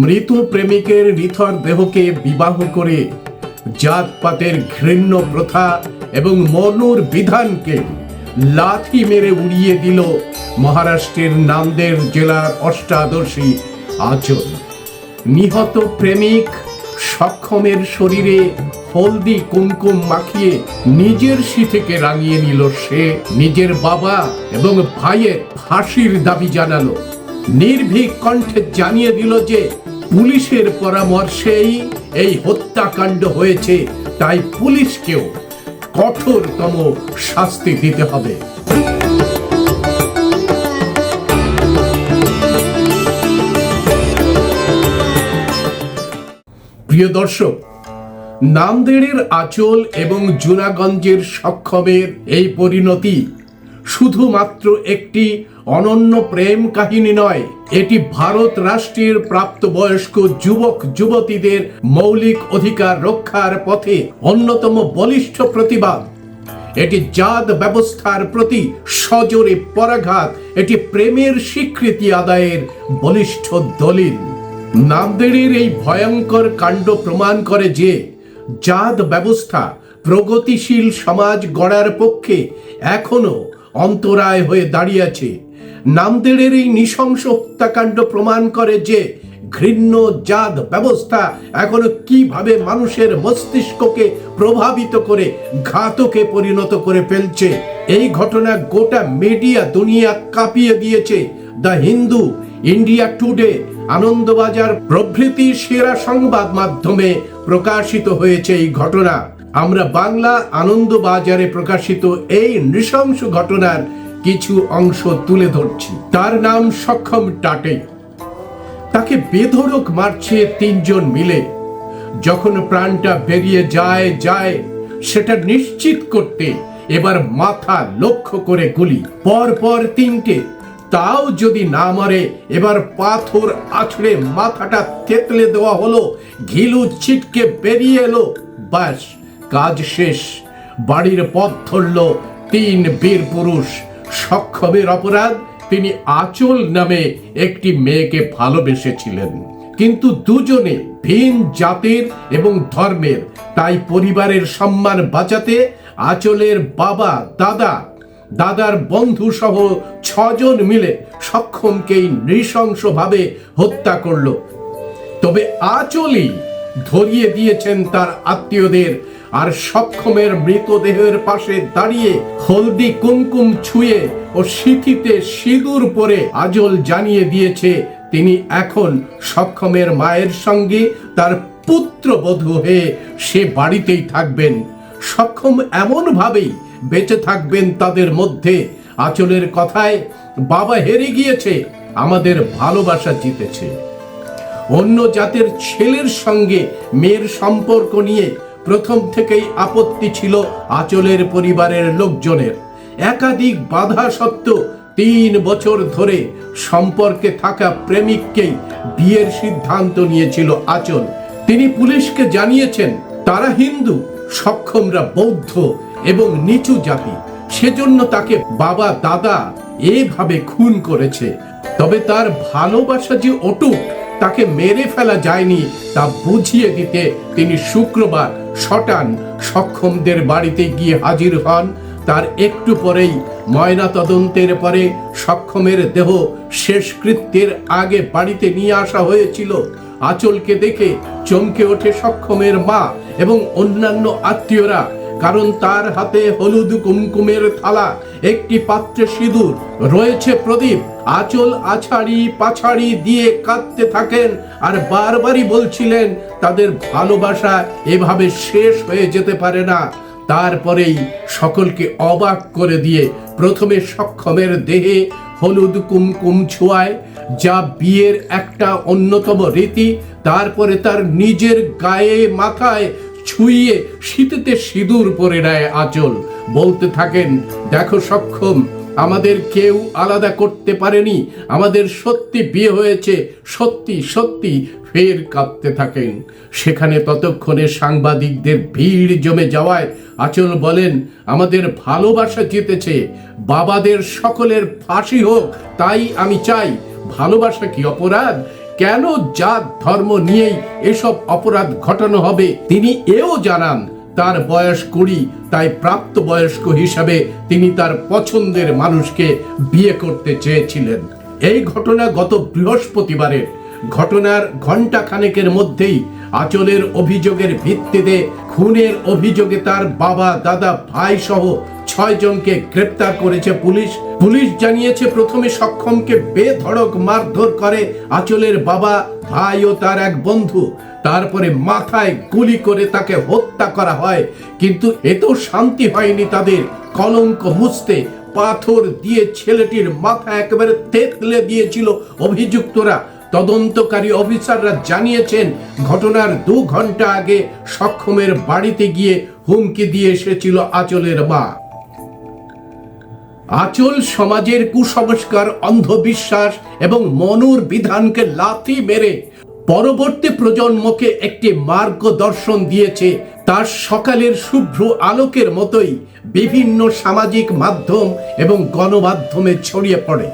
মৃত প্রেমিকের নিথর দেহকে বিবাহ করে জাতপাতের ঘৃণ্য প্রথা এবং মনুর বিধানকে লাথি মেরে উড়িয়ে দিল মহারাষ্ট্রের নান্দের জেলার অষ্টাদশী আচল নিহত প্রেমিক সক্ষমের শরীরে হলদি কুমকুম মাখিয়ে নিজের শীতেকে রাঙিয়ে নিল সে। নিজের বাবা এবং ভাইয়ের ফাঁসির দাবি জানালো। নির্ভীক কণ্ঠে জানিয়ে দিল যে পুলিশের পরামর্শেই এই হত্যাকাণ্ড হয়েছে, তাই পুলিশকেও কঠোরতম শাস্তি দিতে হবে। প্রিয় দর্শক, নামদেড়ের আচল এবং জুনাগঞ্জের সক্ষমের এই পরিণতি শুধুমাত্র একটি অনন্য প্রেম কাহিনী নয়। এটি ভারত রাষ্ট্রের প্রাপ্তবয়স্ক যুবক, যুবতীদের মৌলিক অধিকার রক্ষার পথে অন্যতম বলিষ্ঠ প্রতিবাদ। এটি জাত ব্যবস্থার প্রতি সজোরে পরাঘাত। এটি প্রেমের স্বীকৃতি আদায়ের বলিষ্ঠ দলিল। নামদেড়ের এই ভয়ঙ্কর কাণ্ড প্রমাণ করে যে জাত ব্যবস্থা প্রগতিশীল সমাজ গড়ার পক্ষে এখনও অন্তরায় হয়ে দাঁড়িয়েছে নামদেড়ের এই নৃশংস হত্যাকাণ্ড প্রমাণ করে যে ঘৃণ্য জাত ব্যবস্থা এখনও কীভাবে মানুষের মস্তিষ্ককে প্রভাবিত করে, ঘাতকে পরিণত করে ফেলছে। এই ঘটনা গোটা মিডিয়া দুনিয়া কাঁপিয়ে দিয়েছে। The Hindu, India Today Anandabazar প্রভৃতি সেরা সংবাদ মাধ্যমে প্রকাশিত হয়েছে এই ঘটনা। আমরা বাংলা আনন্দবাজারে প্রকাশিত এই নৃশংস ঘটনার কিছু অংশ তুলে ধরছি। তার নাম সক্ষম টাটে। তাকে বেধড়ক মারছে তিনজন মিলে। যখন প্রাণটা বেরিয়ে যায় যায়, সেটা নিশ্চিত করতে এবার মাথা লক্ষ্য করে গুলি। পর পর তিনটে। তাও যদি না মরে, এবার পাথর আছড়ে মাথাটা থেতলে দেওয়া হলো, ঘিলু ছিটকে বেরিয়ে এলো। বাস কাজ শেষ। বাড়ির পথ ধরল তিন বীর পুরুষ। সক্ষমের অপরাধ তিনি আচল নামে একটি মেয়েকে ভালোবেসেছিলেন। কিন্তু দুজনে ভিন জাতির এবং ধর্মের, তাই পরিবারের সম্মান বাঁচাতে আচলের বাবা, দাদা, দাদার বন্ধু সহ ছজন মিলে সক্ষমকেই নৃশংসভাবে হত্যা করল। তবে আচলই ধরিয়ে দিয়েছেন তার আত্মীয়দের আর সক্ষমের মৃতদেহের পাশে দাঁড়িয়ে হলদি কুমকুম ছুঁয়ে ও সিথিতে সিঁদুর পরে আজল জানিয়ে দিয়েছে, তিনি এখন সক্ষমের মায়ের সঙ্গে তার পুত্রবধূ হয়ে সে বাড়িতেই থাকবেন। সক্ষম এমনভাবেই বেঁচে থাকবেন তাদের মধ্যে। আচলের কথায়, বাবা হেরে গিয়েছে, আমাদের ভালোবাসা জিতেছে। অন্য জাতের ছেলের সঙ্গে মেয়ের সম্পর্ক নিয়ে প্রথম থেকেই আপত্তি ছিল আচলের পরিবারের লোকজনের। একাধিক বাধা সত্ত্বেও তিন বছর ধরে সম্পর্কে থাকা প্রেমিককেই বিয়ের সিদ্ধান্ত নিয়েছিল আচল। তিনি পুলিশকে জানিয়েছেন, তারা হিন্দু, সক্ষমরা বৌদ্ধ এবং নিচু জাতি। সেজন্য তাকে বাবা, দাদা এভাবে খুন করেছে। তবে তার ভালোবাসা যে অটুট, তাকে মেরে ফেলা যায়নি তা বুঝিয়ে দিতে তিনি শুক্রবার শটান সক্ষমদের বাড়িতে গিয়ে হাজির হন। তার একটু পরেই ময়না তদন্তের পরে সক্ষমের দেহ শেষকৃত্যের আগে বাড়িতে নিয়ে আসা হয়েছিল। আচলকে দেখে চমকে ওঠে সক্ষমের মা এবং অন্যান্য আত্মীয়রা। কারণ তার হাতে হলুদ কুমকুমের থালা, একটি পাত্রে সিঁদুর, রয়েছে প্রদীপ, আচল আছাড়ি পাছাড়ি দিয়ে কাঁদতে থাকেন আর বারবারই বলছিলেন, তাদের ভালোবাসা এভাবে শেষ হয়ে যেতে পারে না। তারপরেই সকলকে অবাক করে দিয়ে প্রথমে সক্ষমের দেহে হলুদ কুমকুম ছোঁয়ায়, যা বিয়ের একটা অন্যতম রীতি, তারপরে তার নিজের গায়ে মাথায় ছুঁয়ে শীতেতে সিঁদুর পরে নেয় আঁচল। বলতে থাকেন, দেখো সক্ষম, আমাদের কেউ আলাদা করতে পারেনি। আমাদের সত্যি বিয়ে হয়েছে, সত্যি সত্যি। ফের কাঁদতে থাকেন। সেখানে ততক্ষণে সাংবাদিকদের ভিড় জমে যাওয়ায় আচল বলেন, আমাদের ভালোবাসা জিতেছে, বাবাদের সকলের ফাঁসি হোক, তাই আমি চাই। ভালোবাসা কি অপরাধ? কেন জাত ধর্ম নিয়েই এসব অপরাধ ঘটানো হবে? তিনি এও জানান, তার বয়স কুড়ি, তাই প্রাপ্ত বয়স্ক হিসাবে তিনি তার পছন্দের মানুষকে বিয়ে করতে চেয়েছিলেন। এই ঘটনা গত বৃহস্পতিবারের। ঘটনার ঘণ্টা খানেকের মধ্যেই আচলের অভিযোগের ভিত্তিতে, খুনের অভিযোগে তার বাবা, দাদা ভাই সহ ছয় জনকে গ্রেপ্তার করেছে পুলিশ। পুলিশ জানিয়েছে, প্রথমে সক্ষমকে বেধড়ক মারধর করে আচলের বাবা, ভাই ও তার এক বন্ধু। তারপরে মাথায় গুলি করে তাকে হত্যা করা হয়। কিন্তু এত শান্তি হয়নি তাদের। কলঙ্ক মুছতে পাথর দিয়ে ছেলেটির মাথা একেবারে তেতলে দিয়েছিল অভিযুক্তরা। তদন্তকারী অফিসাররা জানিয়েছেন, ঘটনার দু ঘণ্টা আগে সক্ষমের বাড়িতে গিয়ে হুমকি দিয়ে এসেছিল আচলের মা। আচল সমাজের কুসংস্কার, অন্ধবিশ্বাস এবং মনুর বিধানকে লাথি মেরে পরবর্তী প্রজন্মকে একটি মার্গদর্শন দিয়েছে তার সকালের শুভ্র আলোকের মতোই বিভিন্ন সামাজিক মাধ্যম এবং গণমাধ্যমে ছড়িয়ে পড়ে।